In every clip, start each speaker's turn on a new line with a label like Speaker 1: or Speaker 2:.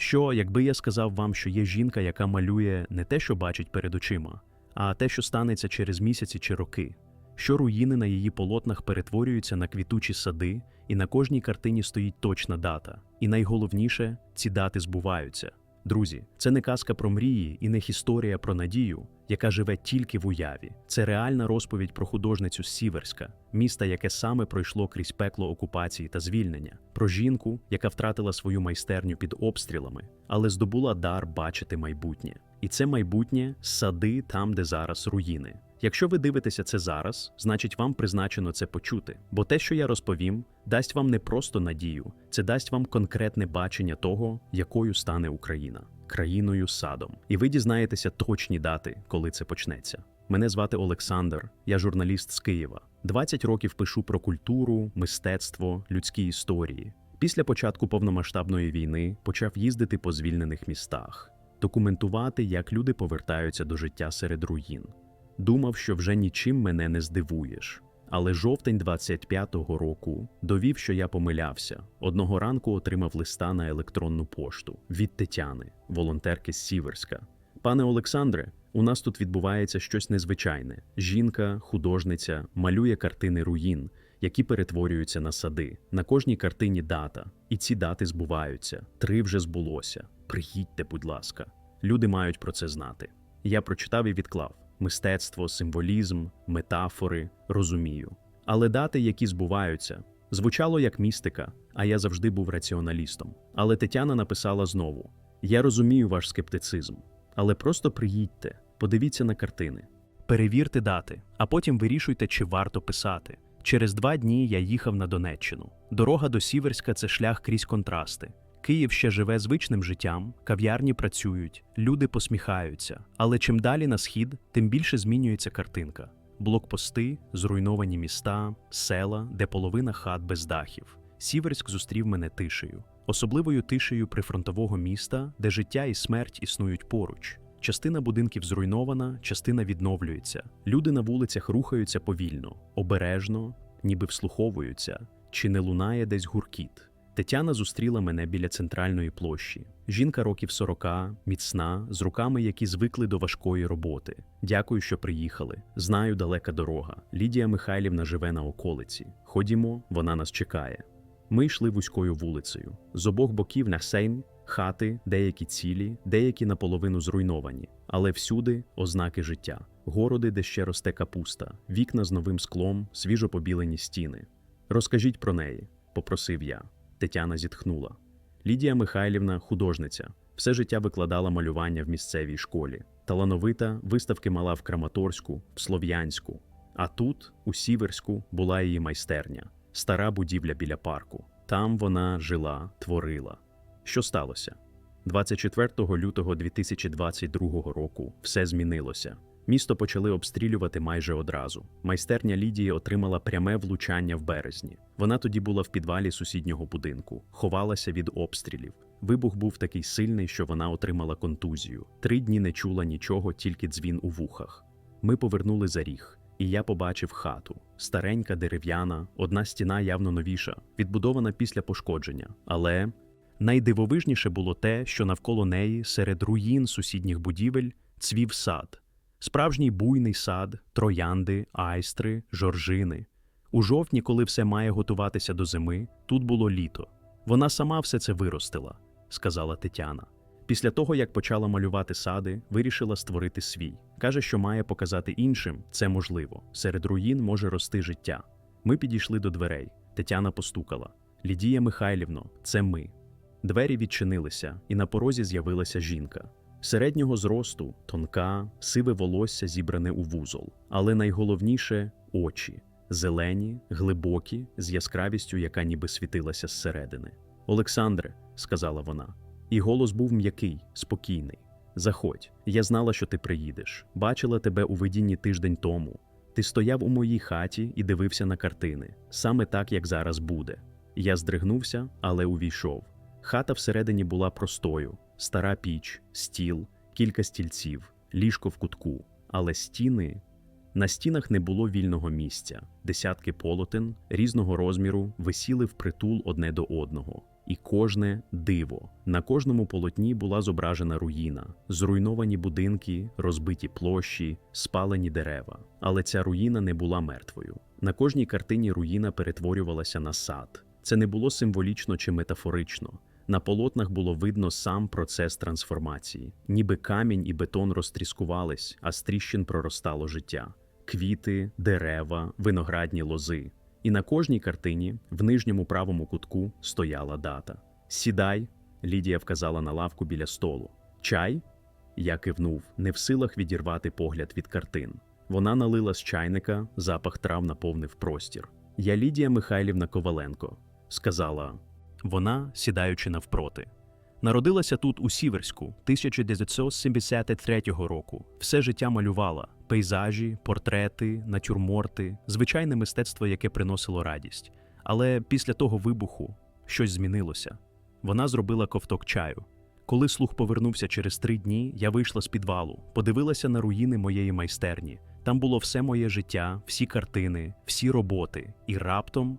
Speaker 1: Що, якби я сказав вам, що є жінка, яка малює не те, що бачить перед очима, а те, що станеться через місяці чи роки, що руїни на її полотнах перетворюються на квітучі сади, і на кожній картині стоїть точна дата. І найголовніше, ці дати збуваються. Друзі, це не казка про мрії і не історія про надію, яка живе тільки в уяві. Це реальна розповідь про художницю Сіверська, міста, яке саме пройшло крізь пекло окупації та звільнення, про жінку, яка втратила свою майстерню під обстрілами, але здобула дар бачити майбутнє. І це майбутнє сади там, де зараз руїни. Якщо ви дивитеся це зараз, значить вам призначено це почути. Бо те, що я розповім, дасть вам не просто надію, це дасть вам конкретне бачення того, якою стане Україна країною садом. І ви дізнаєтеся точні дати, коли це почнеться. Мене звати Олександр, я журналіст з Києва. 20 років пишу про культуру, мистецтво, людські історії. Після початку повномасштабної війни почав їздити по звільнених містах, документувати, як люди повертаються до життя серед руїн. Думав, що вже нічим мене не здивуєш. Але жовтень 25-го року довів, що я помилявся. Одного ранку отримав листа на електронну пошту від Тетяни, волонтерки з Сіверська. Пане Олександре, у нас тут відбувається щось незвичайне. Жінка, художниця, малює картини руїн, які перетворюються на сади. На кожній картині дата, і ці дати збуваються. Три вже збулося. Приїдьте, будь ласка. Люди мають про це знати. Я прочитав і відклав мистецтво, символізм, метафори, розумію. Але дати, які збуваються, звучало як містика, а я завжди був раціоналістом. Але Тетяна написала знову: Я розумію ваш скептицизм, але просто приїдьте, подивіться на картини. Перевірте дати, а потім вирішуйте, чи варто писати. Через два дні я їхав на Донеччину. Дорога до Сіверська це шлях крізь контрасти. Київ ще живе звичним життям, кав'ярні працюють, люди посміхаються. Але чим далі на схід, тим більше змінюється картинка: блокпости, зруйновані міста, села, де половина хат без дахів. Сіверськ зустрів мене тишею, особливою тишею прифронтового міста, де життя і смерть існують поруч. Частина будинків зруйнована, частина відновлюється. Люди на вулицях рухаються повільно, обережно, ніби вслуховуються, чи не лунає десь гуркіт. Тетяна зустріла мене біля центральної площі. Жінка років 40, міцна, з руками, які звикли до важкої роботи. Дякую, що приїхали. Знаю, далека дорога. Лідія Михайлівна живе на околиці. Ходімо, вона нас чекає. Ми йшли вузькою вулицею. З обох боків на сейн, хати, деякі цілі, деякі наполовину зруйновані, але всюди ознаки життя. Городи, де ще росте капуста, вікна з новим склом, свіжо побілені стіни. Розкажіть про неї, попросив я. Тетяна зітхнула. Лідія Михайлівна, художниця, все життя викладала малювання в місцевій школі. Талановита виставки мала в Краматорську, в Слов'янську. А тут, у Сіверську, була її майстерня, стара будівля біля парку. Там вона жила, творила. Що сталося? 24 лютого 2022 року все змінилося. Місто почали обстрілювати майже одразу. Майстерня Лідії отримала пряме влучання в березні. Вона тоді була в підвалі сусіднього будинку, ховалася від обстрілів. Вибух був такий сильний, що вона отримала контузію. Три дні не чула нічого, тільки дзвін у вухах. Ми повернули за ріг, і я побачив хату. Старенька, дерев'яна, одна стіна явно новіша, відбудована після пошкодження. Але найдивовижніше було те, що навколо неї, серед руїн сусідніх будівель, цвів сад. Справжній буйний сад, троянди, айстри, жоржини. У жовтні, коли все має готуватися до зими, тут було літо. Вона сама все це виростила, сказала Тетяна. Після того, як почала малювати сади, вирішила створити свій. Каже, що має показати іншим це можливо. Серед руїн може рости життя. Ми підійшли до дверей. Тетяна постукала. Лідія Михайлівно, це ми. Двері відчинилися, і на порозі з'явилася жінка. Середнього зросту, тонка, сиве волосся зібране у вузол, але найголовніше очі зелені, глибокі, з яскравістю, яка ніби світилася зсередини. Олександре, сказала вона, і голос був м'який, спокійний. Заходь, я знала, що ти приїдеш. Бачила тебе у видінні тиждень тому. Ти стояв у моїй хаті і дивився на картини, саме так, як зараз буде. Я здригнувся, але увійшов. Хата всередині була простою, стара піч, стіл, кілька стільців, ліжко в кутку, але стіни. На стінах не було вільного місця, десятки полотен різного розміру висіли впритул одне до одного. і кожне диво. На кожному полотні була зображена руїна, зруйновані будинки, розбиті площі, спалені дерева. Але ця руїна не була мертвою. На кожній картині руїна перетворювалася на сад. Це не було символічно чи метафорично. На полотнах було видно сам процес трансформації, ніби камінь і бетон розтріскувались, а з тріщин проростало життя. Квіти, дерева, виноградні лози. І на кожній картині в нижньому правому кутку стояла дата. Сідай, Лідія вказала на лавку біля столу. Чай? Я кивнув, не в силах відірвати погляд від картин. Вона налила з чайника, запах трав наповнив простір. Я Лідія Михайлівна Коваленко, сказала вона, сідаючи навпроти. Народилася тут у Сіверську 1973 року. Все життя малювала пейзажі, портрети, натюрморти, звичайне мистецтво, яке приносило радість. Але після того вибуху щось змінилося. Вона зробила ковток чаю. Коли слух повернувся через три дні, я вийшла з підвалу, подивилася на руїни моєї майстерні. Там було все моє життя, всі картини, всі роботи, і раптом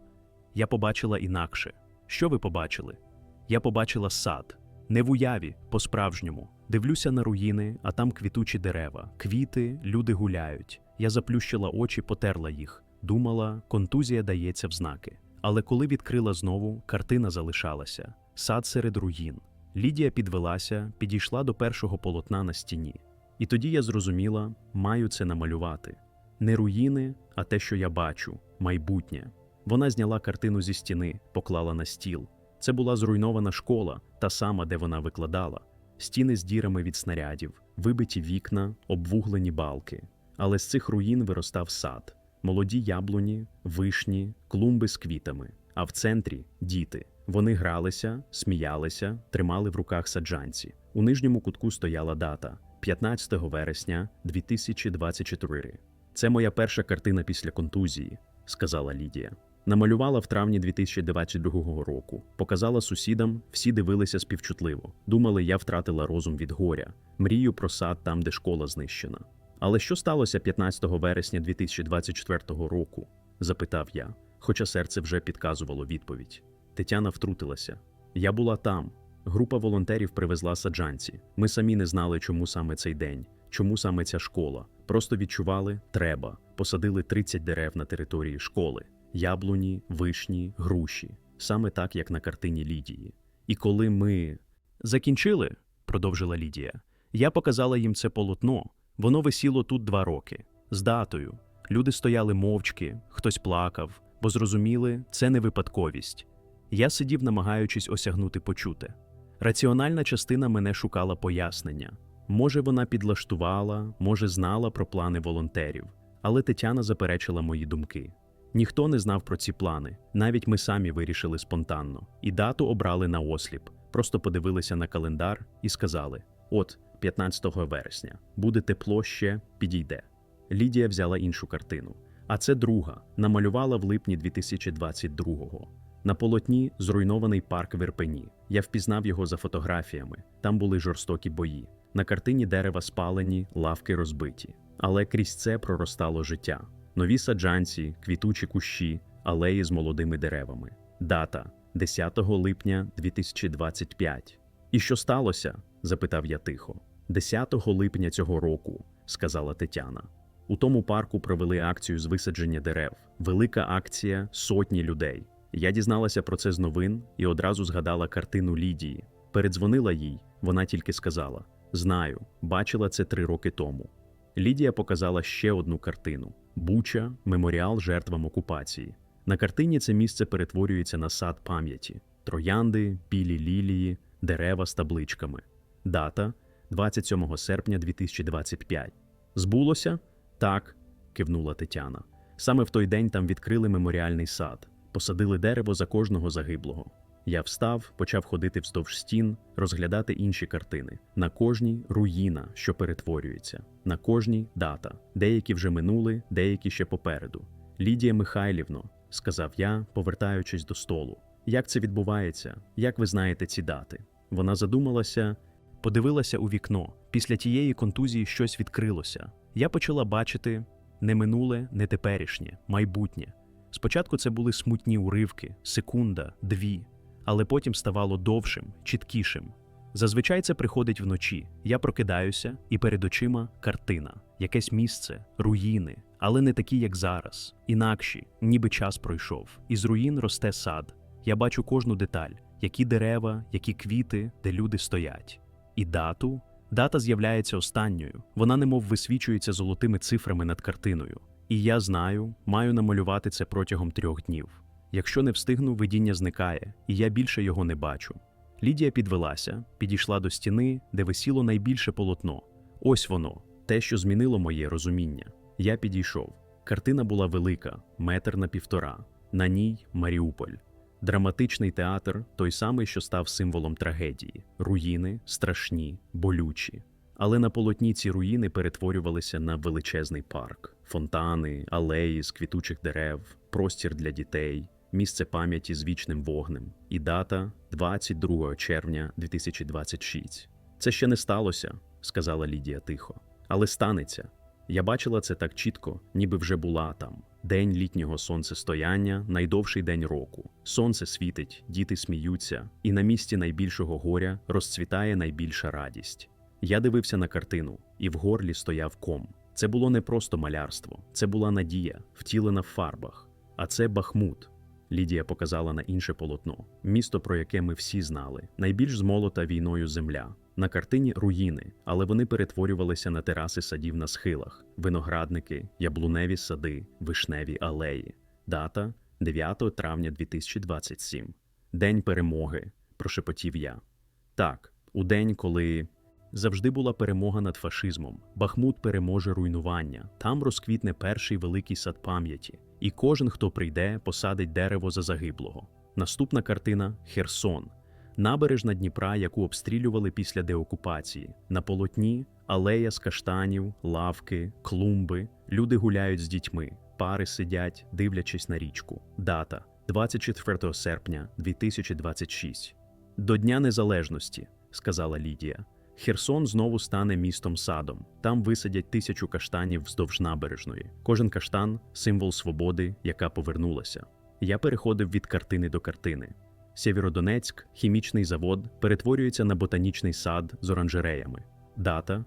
Speaker 1: я побачила інакше. Що ви побачили? Я побачила сад. Не в уяві, по-справжньому. Дивлюся на руїни, а там квітучі дерева, квіти, люди гуляють. Я заплющила очі, потерла їх. Думала, контузія дається в знаки. Але коли відкрила знову, картина залишалася сад серед руїн. Лідія підвелася, підійшла до першого полотна на стіні. І тоді я зрозуміла, маю це намалювати. Не руїни, а те, що я бачу, майбутнє. Вона зняла картину зі стіни, поклала на стіл. Це була зруйнована школа, та сама, де вона викладала, стіни з дірами від снарядів, вибиті вікна, обвуглені балки. Але з цих руїн виростав сад, молоді яблуні, вишні, клумби з квітами. А в центрі діти. Вони гралися, сміялися, тримали в руках саджанці. У нижньому кутку стояла дата 15 вересня 2024. Це моя перша картина після контузії, сказала Лідія. Намалювала в травні 2022 року, показала сусідам, всі дивилися співчутливо. Думали, я втратила розум від горя, мрію про сад там, де школа знищена. Але що сталося 15 вересня 2024 року? запитав я, хоча серце вже підказувало відповідь. Тетяна втрутилася. Я була там. Група волонтерів привезла саджанці. Ми самі не знали, чому саме цей день, чому саме ця школа. Просто відчували треба. Посадили 30 дерев на території школи яблуні, вишні, груші, саме так, як на картині Лідії. І коли ми закінчили, продовжила Лідія, я показала їм це полотно. Воно висіло тут два роки, з датою. Люди стояли мовчки, хтось плакав, бо зрозуміли, це не випадковість. Я сидів, намагаючись осягнути почуте. Раціональна частина мене шукала пояснення. Може, вона підлаштувала, може, знала про плани волонтерів, але Тетяна заперечила мої думки. Ніхто не знав про ці плани, навіть ми самі вирішили спонтанно, і дату обрали на осліп, просто подивилися на календар і сказали: от, 15 вересня, буде тепло ще, підійде. Лідія взяла іншу картину. А це друга, намалювала в липні 2022-го. На полотні зруйнований парк в. Я впізнав його за фотографіями. Там були жорстокі бої. На картині дерева спалені, лавки розбиті. Але крізь це проростало життя нові саджанці, квітучі кущі, алеї з молодими деревами. Дата 10 липня 2025. І що сталося? запитав я тихо. 10 липня цього року, сказала Тетяна. У тому парку провели акцію з висадження дерев. Велика акція сотні людей. Я дізналася про це з новин і одразу згадала картину Лідії. Передзвонила їй, вона тільки сказала: Знаю, бачила це три роки тому. Лідія показала ще одну картину Буча, меморіал жертвам окупації. На картині це місце перетворюється на сад пам'яті: троянди, білі лілії, дерева з табличками. Дата 27 серпня 2025. Збулося? Так, кивнула Тетяна. Саме в той день там відкрили меморіальний сад, посадили дерево за кожного загиблого. Я встав, почав ходити вздовж стін, розглядати інші картини. На кожній руїна, що перетворюється, на кожній дата. Деякі вже минули, деякі ще попереду. Лідія Михайлівно, сказав я, повертаючись до столу. Як це відбувається? Як ви знаєте ці дати? Вона задумалася, подивилася у вікно. Після тієї контузії щось відкрилося. Я почала бачити не минуле, не теперішнє, майбутнє. Спочатку це були смутні уривки, секунда, дві. Але потім ставало довшим, чіткішим. Зазвичай це приходить вночі. Я прокидаюся, і перед очима картина, якесь місце, руїни, але не такі, як зараз, інакші, ніби час пройшов. Із руїн росте сад. Я бачу кожну деталь, які дерева, які квіти, де люди стоять. І дату. Дата з'являється останньою. Вона немов висвічується золотими цифрами над картиною. І я знаю, маю намалювати це протягом трьох днів. Якщо не встигну, видіння зникає, і я більше його не бачу. Лідія підвелася, підійшла до стіни, де висіло найбільше полотно. Ось воно, те, що змінило моє розуміння. Я підійшов. Картина була велика, метр на півтора. На ній Маріуполь. Драматичний театр, той самий, що став символом трагедії: руїни, страшні, болючі. Але на полотні ці руїни перетворювалися на величезний парк: фонтани, алеї з квітучих дерев, простір для дітей, місце пам'яті з вічним вогнем. І дата 22 червня 2026. Це ще не сталося, сказала Лідія тихо. Але станеться. Я бачила це так чітко, ніби вже була там. День літнього сонцестояння, найдовший день року. Сонце світить, діти сміються, і на місці найбільшого горя розцвітає найбільша радість. Я дивився на картину, і в горлі стояв ком. Це було не просто малярство, це була надія, втілена в фарбах. А це Бахмут. Лідія показала на інше полотно, місто, про яке ми всі знали, найбільш змолота війною земля. На картині руїни, але вони перетворювалися на тераси садів на схилах, виноградники, яблуневі сади, вишневі алеї. Дата 9 травня 2027. День перемоги, прошепотів я. Так, у день, коли завжди була перемога над фашизмом. Бахмут переможе руйнування. Там розквітне перший великий сад пам'яті, і кожен, хто прийде, посадить дерево за загиблого. Наступна картина Херсон. Набережна Дніпра, яку обстрілювали після деокупації. На полотні алея з каштанів, лавки, клумби. Люди гуляють з дітьми, пари сидять, дивлячись на річку. Дата 24 серпня 2026. До Дня Незалежності, сказала Лідія. Херсон знову стане містом садом. Там висадять тисячу каштанів вздовж набережної. Кожен каштан символ свободи, яка повернулася. Я переходив від картини до картини. Сєвєродонецьк, хімічний завод, перетворюється на ботанічний сад з оранжереями. Дата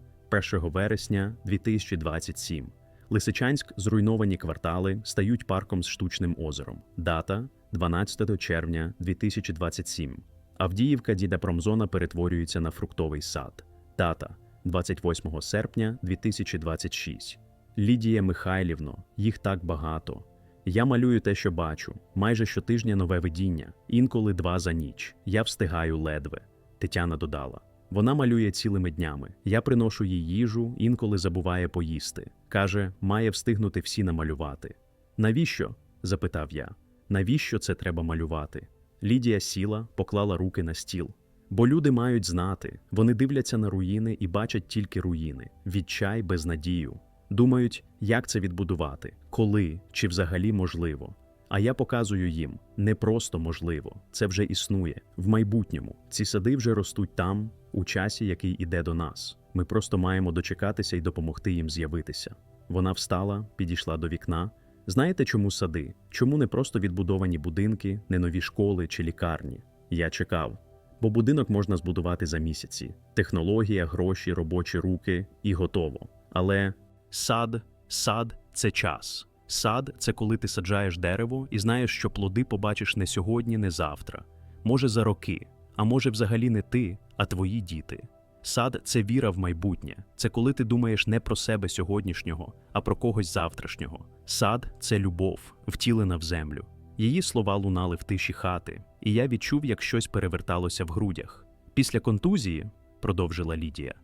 Speaker 1: 1 вересня 2027. Лисичанськ зруйновані квартали стають парком з штучним озером. Дата 12 червня 2027. Авдіївка Діда Промзона перетворюється на фруктовий сад. Дата 28 серпня 2026. Лідія Михайлівно, їх так багато. Я малюю те, що бачу, майже щотижня нове видіння, інколи два за ніч. Я встигаю ледве. Тетяна додала. Вона малює цілими днями. Я приношу їй їжу, інколи забуває поїсти. Каже, має встигнути всі намалювати. Навіщо? запитав я. Навіщо це треба малювати? Лідія сіла, поклала руки на стіл. Бо люди мають знати, вони дивляться на руїни і бачать тільки руїни, відчай безнадію. Думають, як це відбудувати, коли чи взагалі можливо. А я показую їм не просто можливо, це вже існує в майбутньому. Ці сади вже ростуть там, у часі, який іде до нас. Ми просто маємо дочекатися і допомогти їм з'явитися. Вона встала, підійшла до вікна. Знаєте, чому сади? Чому не просто відбудовані будинки, не нові школи чи лікарні? Я чекав. Бо будинок можна збудувати за місяці. Технологія, гроші, робочі руки і готово. Але сад, сад це час. Сад це коли ти саджаєш дерево і знаєш, що плоди побачиш не сьогодні, не завтра, може за роки, а може взагалі не ти, а твої діти. Сад це віра в майбутнє, це коли ти думаєш не про себе сьогоднішнього, а про когось завтрашнього. Сад це любов, втілена в землю. Її слова лунали в тиші хати, і я відчув, як щось переверталося в грудях. Після контузії, продовжила Лідія,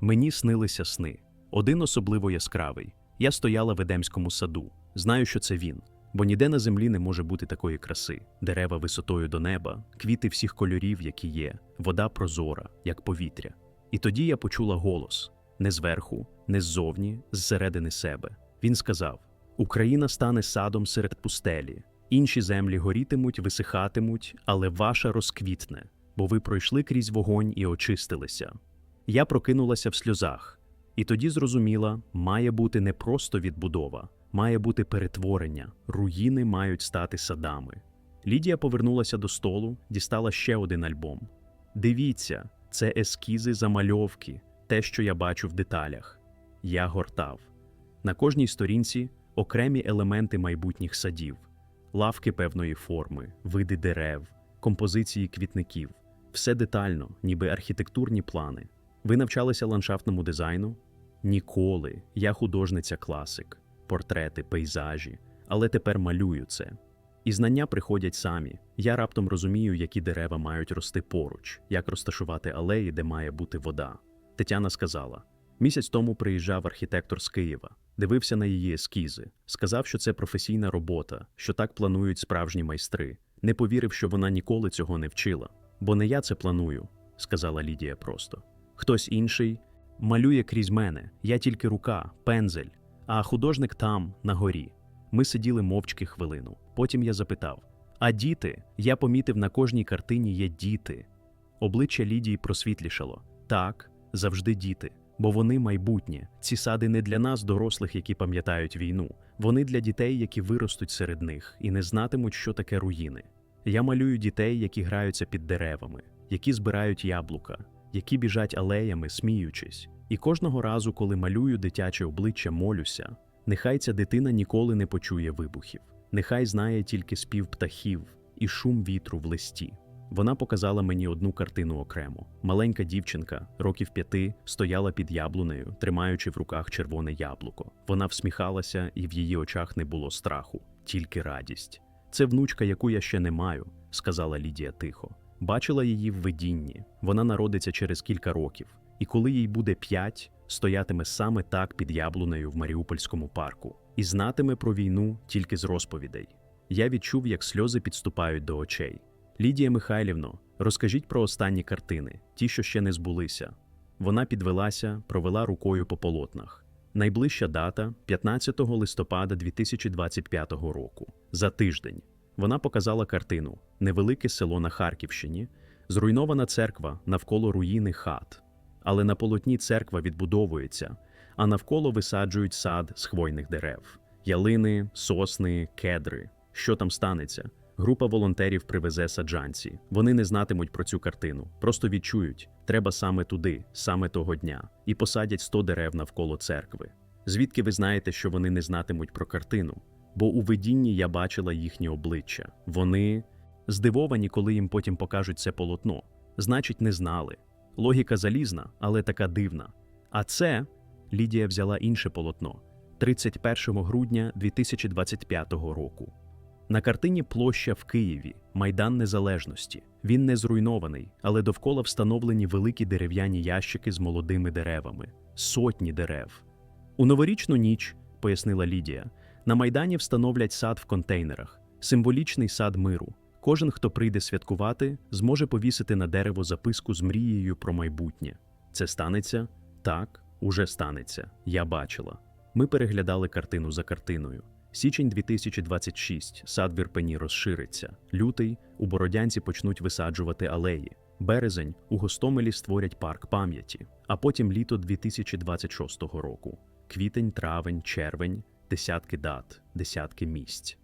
Speaker 1: мені снилися сни. Один особливо яскравий. Я стояла в Едемському саду. Знаю, що це він, бо ніде на землі не може бути такої краси: дерева висотою до неба, квіти всіх кольорів, які є, вода прозора, як повітря. І тоді я почула голос не зверху, не ззовні, зсередини себе. Він сказав: Україна стане садом серед пустелі, інші землі горітимуть, висихатимуть, але ваша розквітне, бо ви пройшли крізь вогонь і очистилися. Я прокинулася в сльозах, і тоді зрозуміла, має бути не просто відбудова, має бути перетворення, руїни мають стати садами. Лідія повернулася до столу, дістала ще один альбом. Дивіться, це ескізи замальовки, те, що я бачу в деталях. Я гортав. На кожній сторінці окремі елементи майбутніх садів, лавки певної форми, види дерев, композиції квітників. Все детально, ніби архітектурні плани. Ви навчалися ландшафтному дизайну? Ніколи. Я художниця класик, портрети, пейзажі, але тепер малюю це. І знання приходять самі. Я раптом розумію, які дерева мають рости поруч, як розташувати алеї, де має бути вода. Тетяна сказала: місяць тому приїжджав архітектор з Києва, дивився на її ескізи, сказав, що це професійна робота, що так планують справжні майстри. Не повірив, що вона ніколи цього не вчила. Бо не я це планую, сказала Лідія просто. Хтось інший малює крізь мене, я тільки рука, пензель, а художник там, на горі. Ми сиділи мовчки хвилину. Потім я запитав: А діти? Я помітив, на кожній картині є діти. Обличчя Лідії просвітлішало. Так, завжди діти. Бо вони майбутнє. Ці сади не для нас, дорослих, які пам'ятають війну. Вони для дітей, які виростуть серед них і не знатимуть, що таке руїни. Я малюю дітей, які граються під деревами, які збирають яблука, які біжать алеями, сміючись. І кожного разу, коли малюю дитяче обличчя, молюся. Нехай ця дитина ніколи не почує вибухів, нехай знає тільки спів птахів і шум вітру в листі. Вона показала мені одну картину окремо. Маленька дівчинка, років п'яти, стояла під яблунею, тримаючи в руках червоне яблуко. Вона всміхалася, і в її очах не було страху, тільки радість. Це внучка, яку я ще не маю, сказала Лідія тихо. Бачила її в видінні. Вона народиться через кілька років, і коли їй буде п'ять, стоятиме саме так під яблунею в Маріупольському парку і знатиме про війну тільки з розповідей. Я відчув, як сльози підступають до очей. Лідія Михайлівно, розкажіть про останні картини, ті, що ще не збулися. Вона підвелася, провела рукою по полотнах. Найближча дата 15 листопада 2025 року. За тиждень. Вона показала картину невелике село на Харківщині, зруйнована церква навколо руїни хат. Але на полотні церква відбудовується, а навколо висаджують сад з хвойних дерев: ялини, сосни, кедри. Що там станеться? Група волонтерів привезе саджанці. Вони не знатимуть про цю картину, просто відчують, треба саме туди, саме того дня, і посадять 100 дерев навколо церкви. Звідки ви знаєте, що вони не знатимуть про картину? Бо у видінні я бачила їхні обличчя. Вони здивовані, коли їм потім покажуть це полотно. Значить, не знали. Логіка залізна, але така дивна. А це Лідія взяла інше полотно 31 грудня 2025 року. На картині площа в Києві, Майдан Незалежності. Він не зруйнований, але довкола встановлені великі дерев'яні ящики з молодими деревами, сотні дерев. У новорічну ніч, пояснила Лідія, на Майдані встановлять сад в контейнерах, символічний сад миру. Кожен, хто прийде святкувати, зможе повісити на дерево записку з мрією про майбутнє. Це станеться? Так, уже станеться. Я бачила. Ми переглядали картину за картиною. Січень 2026. Сад в Ірпені розшириться. Лютий у Бородянці почнуть висаджувати алеї. Березень у Гостомелі створять парк пам'яті, а потім літо 2026 року. Квітень, травень, червень, десятки дат, десятки місць.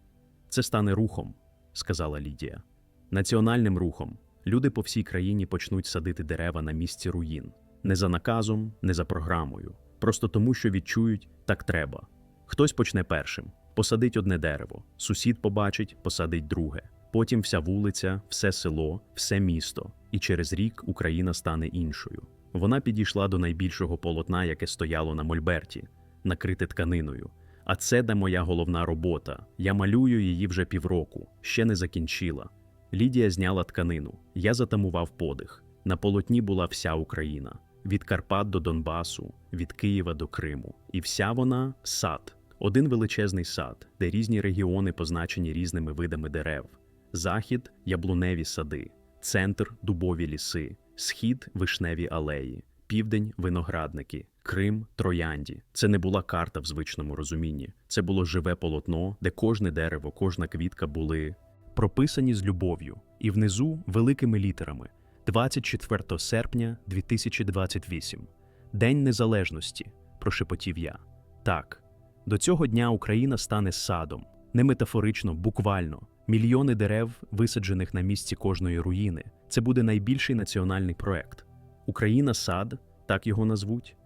Speaker 1: Це стане рухом, сказала Лідія. Національним рухом. Люди по всій країні почнуть садити дерева на місці руїн. Не за наказом, не за програмою. Просто тому, що відчують, так треба. Хтось почне першим. Посадить одне дерево, сусід побачить, посадить друге. Потім вся вулиця, все село, все місто, і через рік Україна стане іншою. Вона підійшла до найбільшого полотна, яке стояло на Мольберті, накрите тканиною. А це де моя головна робота. Я малюю її вже півроку, ще не закінчила. Лідія зняла тканину. Я затамував подих. На полотні була вся Україна: від Карпат до Донбасу, від Києва до Криму. І вся вона сад. Один величезний сад, де різні регіони позначені різними видами дерев: захід яблуневі сади, центр дубові ліси, схід вишневі алеї, південь виноградники, Крим троянді. Це не була карта в звичному розумінні. Це було живе полотно, де кожне дерево, кожна квітка були прописані з любов'ю, і внизу великими літерами 24 серпня 2028. День Незалежності, прошепотів я. Так. До цього дня Україна стане садом, Не метафорично, буквально. Мільйони дерев, висаджених на місці кожної руїни. Це буде найбільший національний проект. Україна сад, так його назвуть.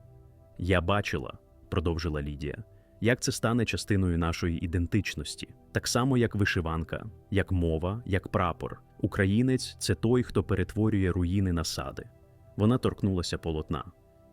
Speaker 1: Я бачила, продовжила Лідія, як це стане частиною нашої ідентичності, так само як вишиванка, як мова, як прапор. Українець це той, хто перетворює руїни на сади. Вона торкнулася полотна.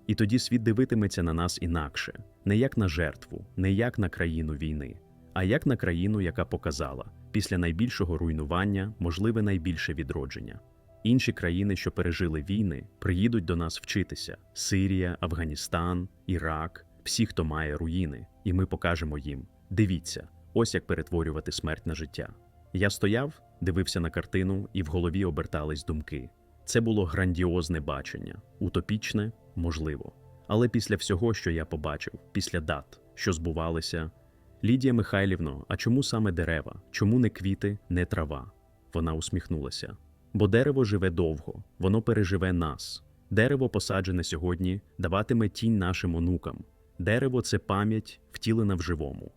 Speaker 1: І тоді світ дивитиметься на нас інакше, не як на жертву, не як на країну війни, а як на країну, яка показала після найбільшого руйнування можливе найбільше відродження. Інші країни, що пережили війни, приїдуть до нас вчитися: Сирія, Афганістан, Ірак, всі, хто має руїни, і ми покажемо їм: дивіться, ось як перетворювати смерть на життя. Я стояв, дивився на картину, і в голові обертались думки. Це було грандіозне бачення, утопічне, можливо. Але після всього, що я побачив, після дат, що збувалися, Лідія Михайлівно, а чому саме дерева? Чому не квіти, не трава? Вона усміхнулася. Бо дерево живе довго, воно переживе нас. Дерево, посаджене сьогодні, даватиме тінь нашим онукам. Дерево це пам'ять, втілена в живому.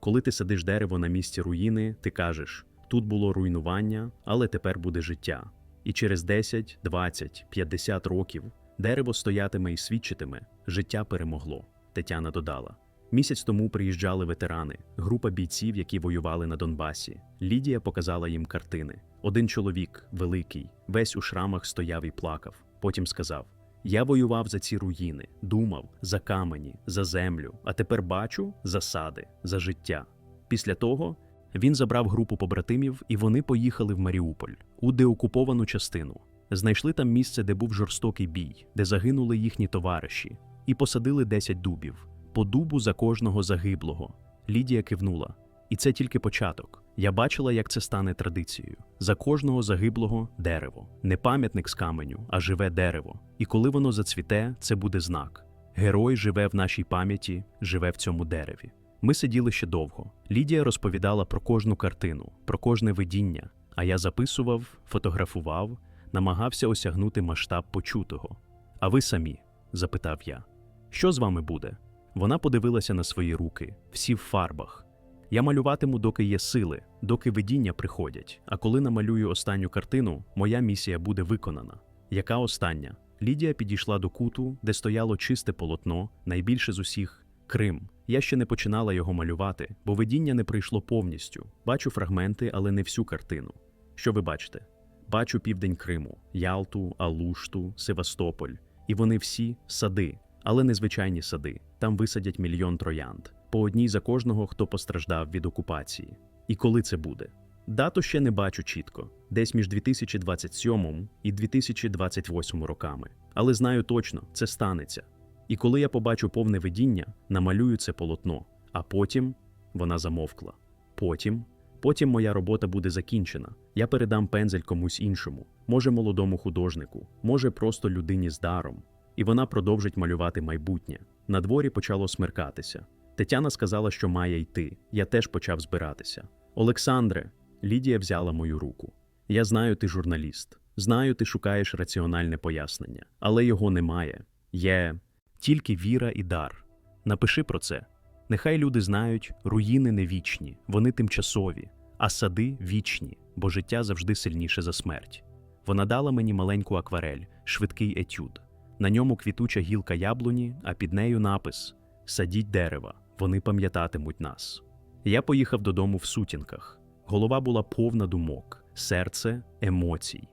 Speaker 1: Коли ти садиш дерево на місці руїни, ти кажеш: тут було руйнування, але тепер буде життя. І через 10, 20, 50 років дерево стоятиме і свідчитиме, життя перемогло. Тетяна додала. Місяць тому приїжджали ветерани, група бійців, які воювали на Донбасі. Лідія показала їм картини. Один чоловік, великий, весь у шрамах стояв і плакав. Потім сказав: Я воював за ці руїни, думав за камені, за землю, а тепер бачу засади, за життя. Після того він забрав групу побратимів, і вони поїхали в Маріуполь у деокуповану частину. Знайшли там місце, де був жорстокий бій, де загинули їхні товариші, і посадили 10 дубів по дубу за кожного загиблого. Лідія кивнула. І це тільки початок. Я бачила, як це стане традицією. За кожного загиблого дерево, не пам'ятник з каменю, а живе дерево. І коли воно зацвіте, це буде знак. Герой живе в нашій пам'яті, живе в цьому дереві. Ми сиділи ще довго. Лідія розповідала про кожну картину, про кожне видіння, а я записував, фотографував, намагався осягнути масштаб почутого. А ви самі? запитав я. Що з вами буде? Вона подивилася на свої руки, всі в фарбах. Я малюватиму, доки є сили, доки видіння приходять. А коли намалюю останню картину, моя місія буде виконана. Яка остання? Лідія підійшла до куту, де стояло чисте полотно, найбільше з усіх Крим. Я ще не починала його малювати, бо видіння не прийшло повністю. Бачу фрагменти, але не всю картину. Що ви бачите? Бачу південь Криму, Ялту, Алушту, Севастополь. І вони всі сади, але незвичайні сади. Там висадять мільйон троянд, по одній за кожного, хто постраждав від окупації. І коли це буде? Дату ще не бачу чітко, десь між 2027 і 2028 роками. Але знаю точно, це станеться. І коли я побачу повне видіння, намалюю це полотно, а потім вона замовкла. Потім, потім моя робота буде закінчена. Я передам пензель комусь іншому, може молодому художнику, може просто людині з даром. І вона продовжить малювати майбутнє. На дворі почало смеркатися. Тетяна сказала, що має йти. Я теж почав збиратися. Олександре, Лідія взяла мою руку. Я знаю, ти журналіст. Знаю, ти шукаєш раціональне пояснення, але його немає. Є тільки віра і дар. Напиши про це. Нехай люди знають, руїни не вічні, вони тимчасові, а сади вічні, бо життя завжди сильніше за смерть. Вона дала мені маленьку акварель, швидкий етюд. На ньому квітуча гілка яблуні, а під нею напис Садіть дерева, вони пам'ятатимуть нас. Я поїхав додому в сутінках. Голова була повна думок, серце емоцій.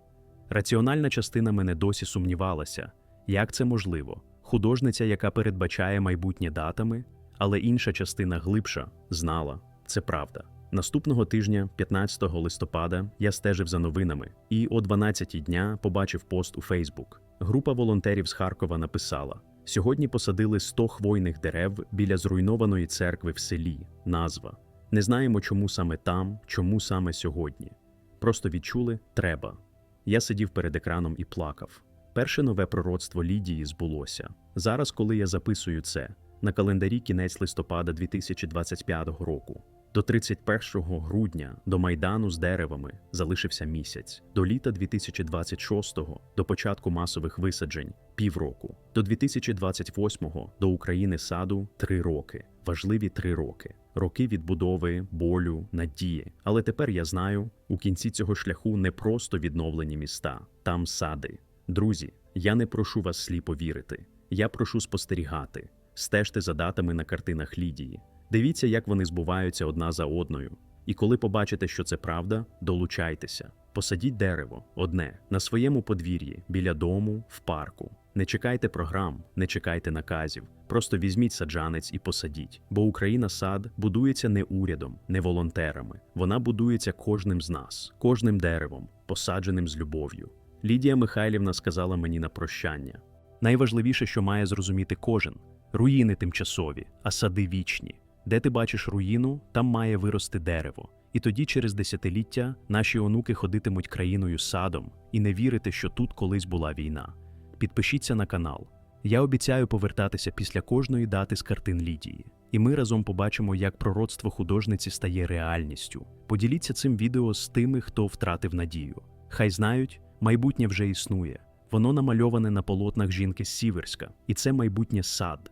Speaker 1: Раціональна частина мене досі сумнівалася, як це можливо, художниця, яка передбачає майбутнє датами, але інша частина глибша знала це правда. Наступного тижня, 15 листопада, я стежив за новинами і о 12 дня побачив пост у Фейсбук. Група волонтерів з Харкова написала: сьогодні посадили 100 хвойних дерев біля зруйнованої церкви в селі. Назва. Не знаємо, чому саме там, чому саме сьогодні. Просто відчули треба. Я сидів перед екраном і плакав. Перше нове пророцтво Лідії збулося. Зараз, коли я записую це, на календарі кінець листопада 2025 року. До 31 грудня до майдану з деревами залишився місяць, до літа 2026-го, до початку масових висаджень півроку, до 2028-го до України саду три роки, важливі три роки. роки відбудови, болю, надії. Але тепер я знаю, у кінці цього шляху не просто відновлені міста, там сади. Друзі, я не прошу вас сліпо вірити. Я прошу спостерігати, стежте за датами на картинах Лідії. Дивіться, як вони збуваються одна за одною. І коли побачите, що це правда, долучайтеся. Посадіть дерево одне на своєму подвір'ї, біля дому, в парку. Не чекайте програм, не чекайте наказів. Просто візьміть саджанець і посадіть. Бо Україна сад будується не урядом, не волонтерами. Вона будується кожним з нас, кожним деревом, посадженим з любов'ю. Лідія Михайлівна сказала мені на прощання: найважливіше, що має зрозуміти кожен руїни тимчасові, а сади вічні. Де ти бачиш руїну, там має вирости дерево. І тоді, через десятиліття, наші онуки ходитимуть країною садом і не вірити, що тут колись була війна. Підпишіться на канал. Я обіцяю повертатися після кожної дати з картин Лідії. І ми разом побачимо, як пророцтво художниці стає реальністю. Поділіться цим відео з тими, хто втратив надію. Хай знають, майбутнє вже існує. Воно намальоване на полотнах жінки з Сіверська, і це майбутнє сад.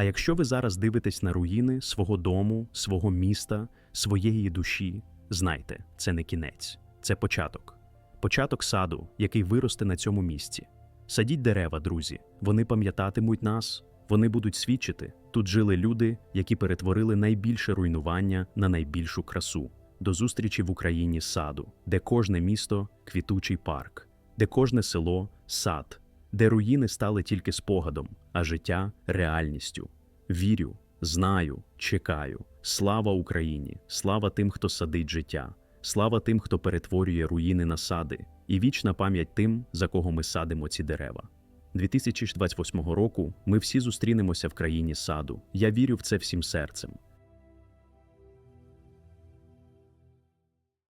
Speaker 1: А якщо ви зараз дивитесь на руїни свого дому, свого міста, своєї душі, знайте, це не кінець, це початок. Початок саду, який виросте на цьому місці. Садіть дерева, друзі, вони пам'ятатимуть нас, вони будуть свідчити. Тут жили люди, які перетворили найбільше руйнування на найбільшу красу. До зустрічі в Україні саду, де кожне місто квітучий парк, де кожне село сад, де руїни стали тільки спогадом, а життя реальністю. Вірю, знаю, чекаю. Слава Україні! Слава тим, хто садить життя, слава тим, хто перетворює руїни на сади, і вічна пам'ять тим, за кого ми садимо ці дерева. 2028 року ми всі зустрінемося в країні саду. Я вірю в це всім серцем.